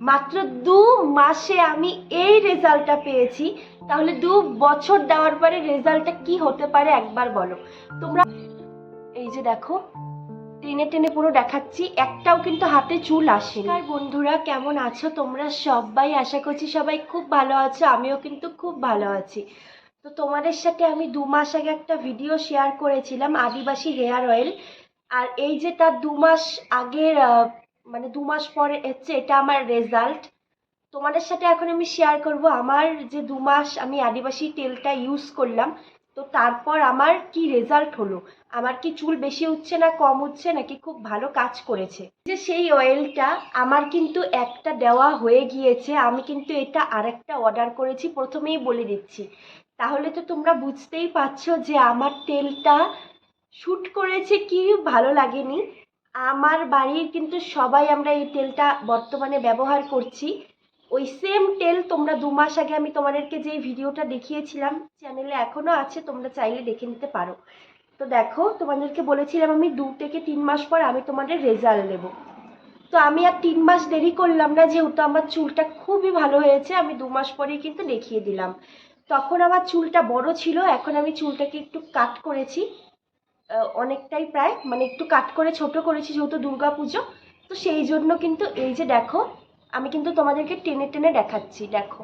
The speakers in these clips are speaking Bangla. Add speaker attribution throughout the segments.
Speaker 1: মাত্র দু মাসে আমি এই রেজাল্টটা পেয়েছি। তাহলে দু বছর দেওয়ার পরে রেজাল্টটা কি হতে পারে একবার বলো। তোমরা এই যে দেখো, টেনে টেনে পুরো দেখাচ্ছি, একটাও কিন্তু হাতে চুল আসে আর বন্ধুরা, কেমন আছো? তোমরা সবাই? আশা করছি সবাই খুব ভালো আছো, আমিও কিন্তু খুব ভালো আছি। তো তোমাদের সাথে আমি দু মাস আগে একটা ভিডিও শেয়ার করেছিলাম, আদিবাসী হেয়ার অয়েল। আর এই যে তার দু মাস আগের মানে দু মাস পরে হচ্ছে এটা আমার রেজাল্ট তোমাদের সাথে এখন আমি শেয়ার করব, আমার যে দু মাস আমি আদিবাসী তেলটা ইউজ করলাম, তো তারপর আমার কি রেজাল্ট হলো? আমার কি চুল বেশি উঠছে না কম উঠছে নাকি খুব ভালো কাজ করেছে? যে সেই অয়েলটা আমার কিন্তু একটা দেওয়া হয়ে গিয়েছে, আমি কিন্তু এটা আরেকটা অর্ডার করেছি, প্রথমেই বলে দিচ্ছি। তাহলে তো তোমরা বুঝতেই পারছ যে আমার তেলটা শ্যুট করেছে কি ভালো লাগেনি। আমার বাড়ির কিন্তু সবাই আমরা এই তেলটা বর্তমানে ব্যবহার করছি। ওই সেম তেল তোমরা দু মাস আগে আমি তোমাদেরকে যে ভিডিওটা দেখিয়েছিলাম চ্যানেলে এখনও আছে, তোমরা চাইলে দেখে নিতে পারো। তো দেখো, তোমাদেরকে বলেছিলাম আমি দু থেকে তিন মাস পর আমি তোমাদের রেজাল্ট দেবো তো আমি আর তিন মাস দেরি করলাম না, যেহেতু আমার চুলটা খুবই ভালো হয়েছে, আমি দু মাস পরেই কিন্তু দেখিয়ে দিলাম। তখন আমার চুলটা বড় ছিল, এখন আমি চুলটাকে একটু কাট করেছি। অনেকটাই প্রায় মানে একটু কাট করে ছোট করেছি যেহেতু দুর্গা পুজো তো সেই জন্য কিন্তু এই যে দেখো, আমি কিন্তু তোমাদেরকে টেনে টেনে দেখাচ্ছি, দেখো।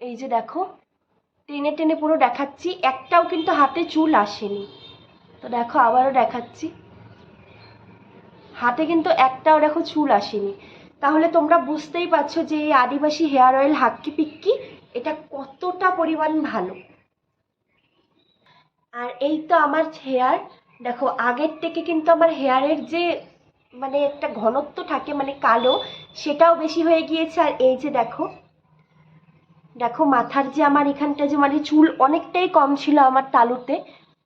Speaker 1: এই যে দেখো, টেনে টেনে পুরো দেখাচ্ছি, একটাও কিন্তু হাতে চুল আসেনি। তো দেখো, আবারও দেখাচ্ছি। হাতে কিন্তু একটাও দেখো চুল আসেনি। তাহলে তোমরা বুঝতেই পারছ যে এই আদিবাসী হেয়ার অয়েল হাক্কি পিক্কি, এটা কতটা পরিমাণ ভালো। আর এই তো আমার হেয়ার দেখো, আগের থেকে কিন্তু আমার হেয়ারের যে মানে একটা ঘনত্ব থাকে মানে কালো, সেটাও বেশি হয়ে গিয়েছে। আর এই যে দেখো দেখো মাথার যে আমার এখানটা যে মানে চুল অনেকটাই কম ছিল আমার তালুতে,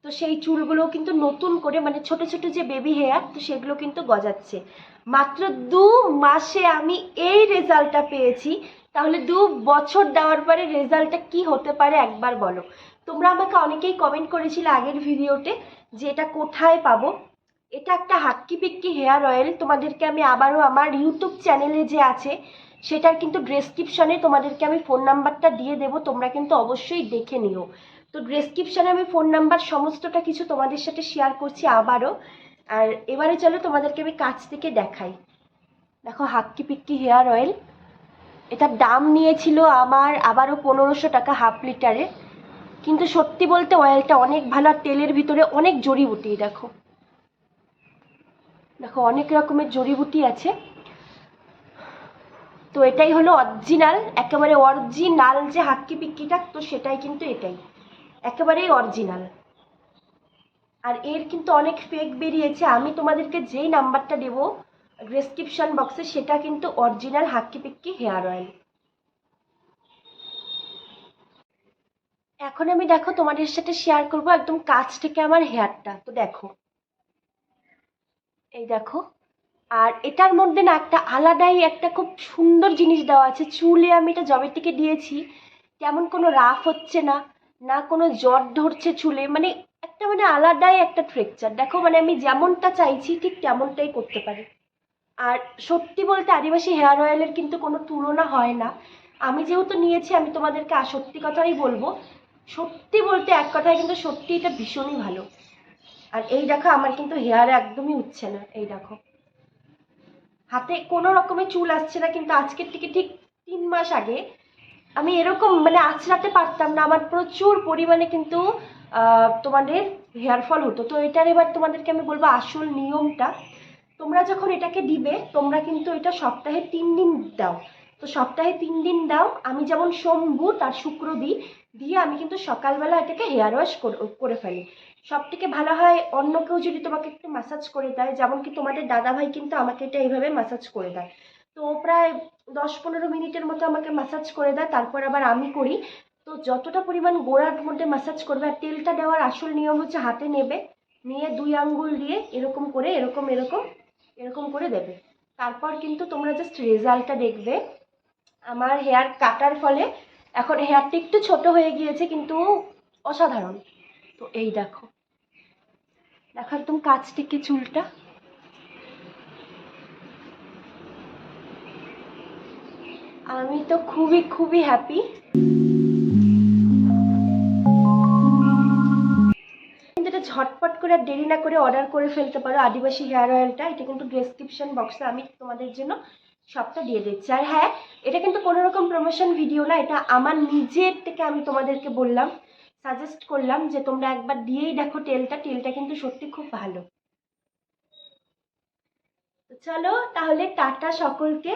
Speaker 1: তো সেই চুলগুলো কিন্তু নতুন করে মানে ছোট ছোট যে বেবি হেয়ার তো সেগুলো কিন্তু গজাচ্ছে। মাত্র দু মাসে আমি এই রেজাল্টটা পেয়েছি। তাহলে দু বছর দেওয়ার পরে রেজাল্টটা কি হতে পারে একবার বলো। তোমরা আমাকে অনেকেই কমেন্ট করেছিলে আগের ভিডিওতে যে এটা কোথায় পাবো। এটা একটা হাক্কি পিক্কি হেয়ার অয়েল তোমাদেরকে আমি আবারও আমার ইউটিউব চ্যানেলে যে আছে, সেটার কিন্তু ডেসক্রিপশনে তোমাদেরকে আমি ফোন নাম্বারটা দিয়ে দেবো। তোমরা কিন্তু অবশ্যই দেখে নিও। তো ডেসক্রিপশনে আমি ফোন নাম্বার সমস্তটা কিছু তোমাদের সাথে শেয়ার করছি আবারও। আর এবারে চলো তোমাদেরকে আমি কাছ থেকে দেখাই। দেখো হাক্কি পিক্কি হেয়ার অয়েল এটার দাম নিয়েছিল আমার আবারও পনেরোশো টাকা হাফ লিটারে। কিন্তু সত্যি বলতে অয়েলটা অনেক ভালো আর তেলের ভিতরে অনেক জড়িবুটি দেখো। দেখো, অনেক রকমের জড়িবুটি আছে। তো এটাই হলো অরিজিনাল একেবারে অরিজিনাল যে হাক্কি পিক্কিটা, তো সেটাই কিন্তু এটাই। একেবারেই অরিজিনাল আর এর কিন্তু অনেক ফেক বেরিয়েছে। আমি তোমাদেরকে যেই নাম্বারটা দেবো ডেসক্রিপশন বক্সে সেটা কিন্তু original Hakki Pikki hair oil এখন আমি দেখো তোমাদের সাথে শেয়ার করব একদম কাছ থেকে আমার হেয়ারটা তো দেখো। এই দেখো, আর এটার মধ্যে না একটা আলাদাই একটা খুব সুন্দর জিনিস দেওয়া আছে, চুলে আমি এটা জবের থেকে দিয়েছি, তেমন কোনো রাফ হচ্ছে না না কোনো জ্বর ধরছে চুলে মানে একটা মানে আলাদাই একটা ট্রেকচার দেখো মানে আমি যেমনটা চাইছি ঠিক তেমনটাই করতে পারি। আর সত্যি বলতে আদিবাসী হেয়ার অয়েলের কিন্তু কোনো তুলনা হয় না। আমি যেহেতু নিয়েছি, আমি তোমাদেরকে সত্যি কথাই বলব। সত্যি বলতে এক কথায় কিন্তু সত্যি এটা ভীষণই ভালো। আর এই দেখো, আমার কিন্তু হেয়ার একদমই উঠছে না, এই দেখো। হাতে কোনো রকমের চুল আসছে না, কিন্তু আজকের থেকে ঠিক তিন মাস আগে আমি এরকম মানে আঁচড়াতে পারতাম না, আমার প্রচুর পরিমাণে কিন্তু তোমাদের হেয়ার ফল হতো। তো এটার এবার তোমাদেরকে আমি বলব আসল নিয়মটা। তোমরা যখন এটাকে দিবে, তোমরা কিন্তু এটা সপ্তাহে তিন দিন দাও। তো সপ্তাহে তিন দিন দাও, আমি যেমন সোম বুধ আর শুক্র দিই, দিয়ে আমি কিন্তু সকালবেলা এটাকে হেয়ার ওয়াশ করে ফেলি। সব থেকে ভালো হয়, অন্য কেউ যদি তোমাকে একটু ম্যাসাজ করে দেয়, যেমন কি তোমাদের দাদাভাই কিন্তু আমাকে এটা এইভাবে ম্যাসাজ করে দেয়। তো প্রায় দশ পনেরো মিনিটের মতো আমাকে ম্যাসাজ করে দেয়, তারপর আবার আমি করি। তো যতটা পরিমাণ গোড়ার মধ্যে ম্যাসাজ করবে, আর তেলটা দেওয়ার আসল নিয়ম হচ্ছে হাতে নেবে, নিয়ে দুই আঙ্গুল দিয়ে এরকম করে, এরকম এরকম এরকম করে দেবে। তারপর কিন্তু তোমরা জাস্ট রেজাল্টটা দেখবে। আমার হেয়ার কাটার ফলে এখন হেয়ারটা একটু ছোট হয়ে গিয়েছে, কিন্তু অসাধারণ। তো এই দেখো। দেখো একদম কাছ থেকে চুলটা। আমি তো খুবই খুবই হ্যাপি ঝটপট করে আর দেরি না করে অর্ডার করে ফেলতে পারো। আদিবাসী হেয়ার অয়েলটা এটা কিন্তু ডেসক্রিপশন বক্সে আমি তোমাদের জন্য সবটা দিয়ে দিচ্ছি। আর হ্যাঁ এটা কিন্তু কোনো রকম প্রমোশন ভিডিও না, এটা আমার নিজের থেকে আমি তোমাদেরকে বললাম সাজেস্ট করলাম যে তোমরা একবার দিয়েই দেখো তেলটা তেলটা কিন্তু সত্যি খুব ভালো। চলো তাহলে টাটা সকলকে,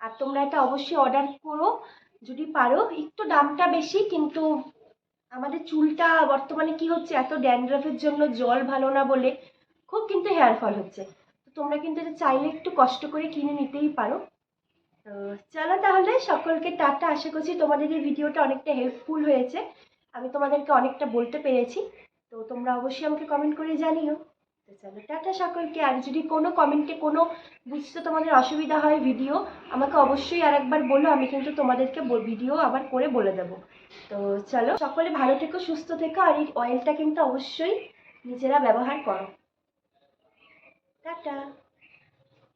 Speaker 1: আর তোমরা এটা অবশ্যই অর্ডার করো যদি পারো। একটু দামটা বেশি, কিন্তু আমাদের চুলটা বর্তমানে কি হচ্ছে? এত ড্যান্ড্রাফের জন্য জল ভালো না বলে খুব কিন্তু হেয়ার ফল হচ্ছে। তো তোমরা কিন্তু এটা চাইলে একটু কষ্ট করে কিনে নিতেই পারো। তো চলো তাহলে সকলকে টাটা। আশা করছি তোমাদের এই ভিডিওটা অনেকটা হেল্পফুল হয়েছে। আমি তোমাদেরকে অনেকটা বলতে পেরেছি। তো তোমরা অবশ্যই আমাকে কমেন্ট করে জানিও। চলো টাটা সকলকে। আর যদি কোনো কমেন্টে কোনো বুঝতে তোমাদের অসুবিধা হয় ভিডিও আমাকে অবশ্যই আর একবার বলো, আমি কিন্তু তোমাদেরকে ভিডিও আবার করে বলে দেবো। তো চলো, সকলে ভালো থেকো, সুস্থ থেকো, আর এই অয়েলটা কিন্তু অবশ্যই নিজেরা ব্যবহার করো। টাটা।